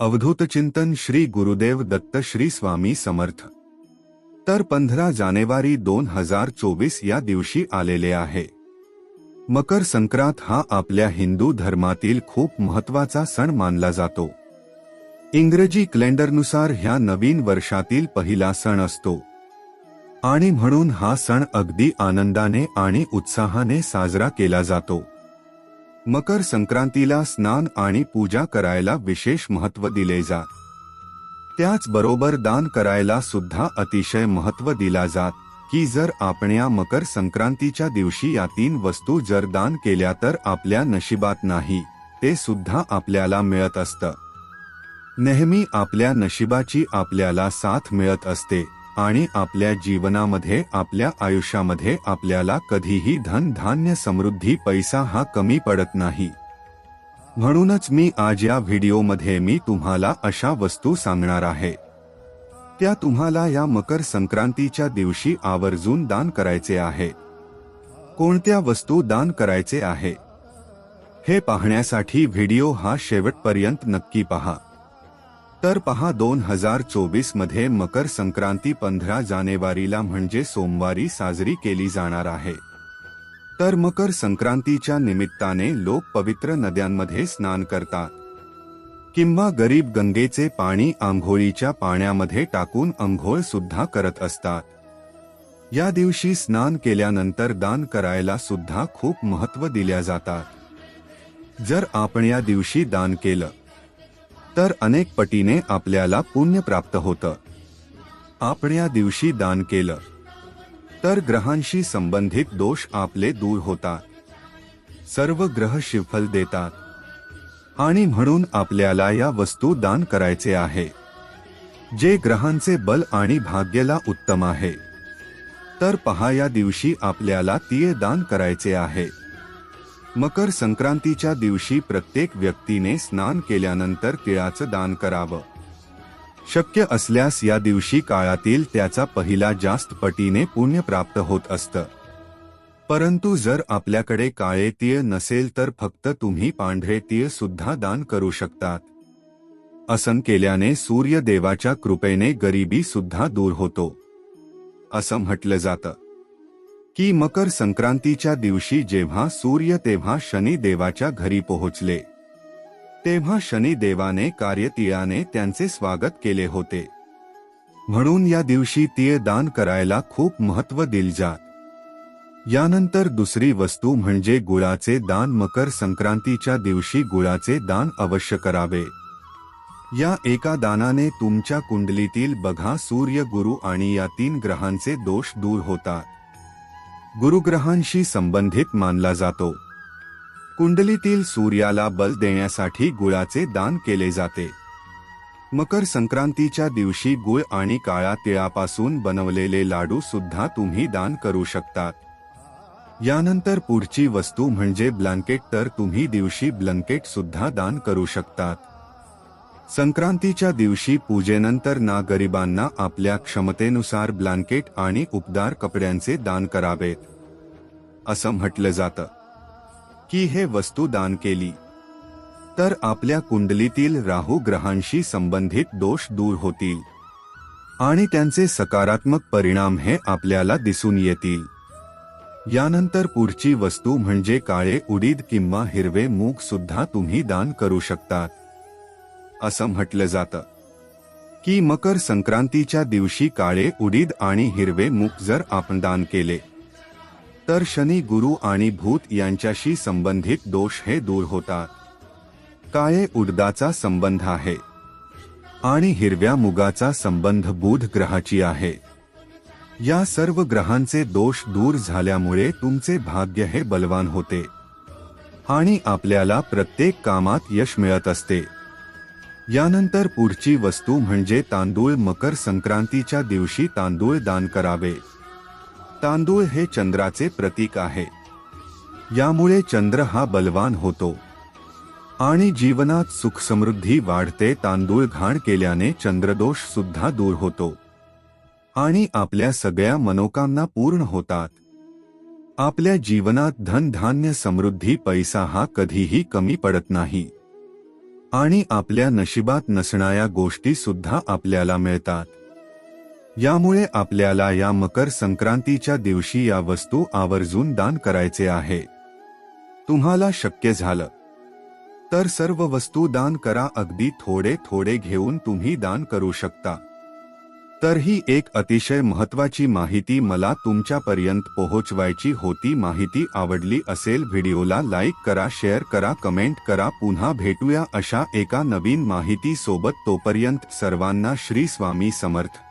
अवधूत चिंतन श्री गुरुदेव दत्त श्री स्वामी समर्थ. तर पंधरा जानेवारी दोन हजार चोवीस या दिवशी आलेले आहे. मकर संक्रांत हा आपल्या हिंदू धर्मातील खूप महत्त्वाचा सण मानला जातो. इंग्रजी कॅलेंडरनुसार ह्या नवीन वर्षातील पहिला सण असतो. आणि म्हणून हा सण अगदी आनंदाने आणि उत्साहाने साजरा केला जातो. मकर संक्रांतीला स्नान आणि पूजा करायला विशेष महत्त्व दिले जात त्याचबरोबर दान करायला सुद्धा अतिशय महत्त्व दिला जात की जर आपण या मकर संक्रांतीच्या दिवशी या तीन वस्तू जर दान केल्या तर आपल्या नशिबात नाही ते सुद्धा आपल्याला मिळत असतं. नेहमी आपल्या नशिबाची आपल्याला साथ मिळत असते. आणि आपल्या जीवनामध्ये आपल्या आयुष्यामध्ये आपल्याला कधीही धन धान्य समृद्धी पैसा हा कमी पडत नाही. म्हणूनच मी आज या व्हिडिओमध्ये मी तुम्हाला अशा वस्तू सांगणार आहे. त्या तुम्हाला या मकर संक्रांतीच्या दिवशी आवर्जून दान करायचे आहे. कोणत्या वस्तू दान करायचे आहे? हे पाहण्यासाठी व्हिडिओ हा शेवटपर्यंत नक्की पहा. तर पहा दोन हजार चोवीसमध्ये मकर संक्रांती पंधरा जानेवारीला म्हणजे सोमवारी साजरी केली जाणार आहे. तर मकर संक्रांतीच्या निमित्ताने लोक पवित्र नद्यांमध्ये स्नान करतात. किंवा गरीब गंगेचे पाणी आंघोळीच्या पाण्यामध्ये टाकून आंघोळ सुद्धा करत असतात. या दिवशी स्नान केल्यानंतर दान करायला सुद्धा खूप महत्त्व दिल्या जातात. जर आपण या दिवशी दान केलं तर अनेक पटीने आपल्याला पुण्य प्राप्त होतं. आपण या दिवशी दान केलं. तर ग्रहांशी संबंधित दोष आपले दूर होतात. सर्व ग्रह शिवफल देतात. आणि म्हणून आपल्याला या वस्तू दान करायचे आहे. जे ग्रहांचे बल आणि भाग्यला उत्तम आहे. तर पहा या दिवशी आपल्याला तीय दान करायचे आहे. मकर संक्रांतीच्या दिवशी प्रत्येक व्यक्तीने स्नान केल्यानंतर तिळाचं दान करावं. शक्य असल्यास या दिवशी काळातील त्याचा पहिला जास्त पटीने पुण्य प्राप्त होत असतं. परंतु जर आपल्याकडे काळे तीळ नसेल तर फक्त तुम्ही पांढरे तीळ सुद्धा दान करू शकतात. असन केल्याने सूर्यदेवाच्या कृपेने गरिबी सुद्धा दूर होतो. असं म्हटलं जातं. की मकर संक्रांतीच्या दिवशी जेव्हा सूर्य तेव्हा शनी देवाच्या घरी पोहोचले. तेव्हा शनी देवाने कार्यतीयाने त्यांचे स्वागत केले होते. म्हणून या दिवशी तीळ दान करायला खूप महत्त्व दिल जात. यानंतर दुसरी वस्तू म्हणजे गुळाचे दान मकर संक्रांतीच्या दिवशी गुळाचे दान अवश्य करावे. या एका दानाने तुमच्या कुंडलीतील बघा सूर्य गुरु आणि या तीन ग्रहांचे दोष दूर होतात. गुरुग्रहांशी संबंधित मानला जातो. कुंडलीतील सूर्याला बल देण्यासाठी गुळाचे दान केले जाते. मकर संक्रांतीच्या दिवशी गुळ आणि काळा तिळापासून बनवलेले लाडू सुद्धा तुम्ही दान करू शकतात यानंतर पुढची वस्तू म्हणजे ब्लँकेट तर तुम्ही दिवशी ब्लँकेट सुद्धा दान करू शकतात. संक्रांतीच्या दिवशी पूजेनंतर ना गरिबांना आपल्या क्षमतेनुसार ब्लँकेट आणि उबदार कपड्यांचे दान करावेत. असं म्हटलं जातं. की हे वस्तू दान केली. तर आपल्या कुंडलीतील राहू ग्रहांशी संबंधित दोष दूर होतील. आणि त्यांचे सकारात्मक परिणाम हे आपल्याला दिसून येतील. यानंतर पुढची वस्तू म्हणजे काळे उडीद किंवा हिरवे मूग सुद्धा तुम्ही दान करू शकतात. असं म्हटलं जातं. की मकर संक्रांतीच्या दिवशी काळे उडीद आणि हिरवे मूग जर आपण दान केले तर शनी गुरु आणि भूत यांच्याशी संबंधित दोष हे दूर होतात. काळे उडदाचा संबंध आहे आणि हिरव्या मुगाचा संबंध बुध ग्रहाची आहे. या सर्व ग्रहांचे दोष दूर झाल्यामुळे तुमचे भाग्य हे बलवान होते आणि आपल्याला प्रत्येक कामात यश मिळत असते. यानंतर पुढची वस्तू म्हणजे तांदूळ मकर संक्रांतीच्या दिवशी तांदूळ दान करावे. तांदूळ हे चंद्राचे प्रतीक आहे. यामुळे चंद्र हा बलवान होतो. आणि जीवनात सुखसमृद्धी वाढते तांदूळ घाण केल्याने चंद्रदोष सुद्धा दूर होतो. आणि आपल्या सगळ्या मनोकामना पूर्ण होतात. आपल्या जीवनात धनधान्य समृद्धी पैसा हा कधीही कमी पडत नाही. आणि आपल्या नशिबात नसणाऱ्या गोष्टी सुद्धा आपल्याला मिळतात. यामुळे आपल्याला या मकर संक्रांतीच्या दिवशी या वस्तू आवर्जून दान करायचे आहे. तुम्हाला शक्य झालं. तर सर्व वस्तू दान करा अगदी थोडे थोडे घेऊन तुम्ही दान करू शकता. तर ही एक अतिशय महत्वाची माहिती मला तुमच्यापर्यंत पोहोचवायची होती माहिती आवडली असेल व्हिडिओला लाईक करा शेअर करा कमेंट करा. पुन्हा भेटूया अशा एका नवीन माहिती सोबत तोपर्यंत सर्वांना श्री स्वामी समर्थ.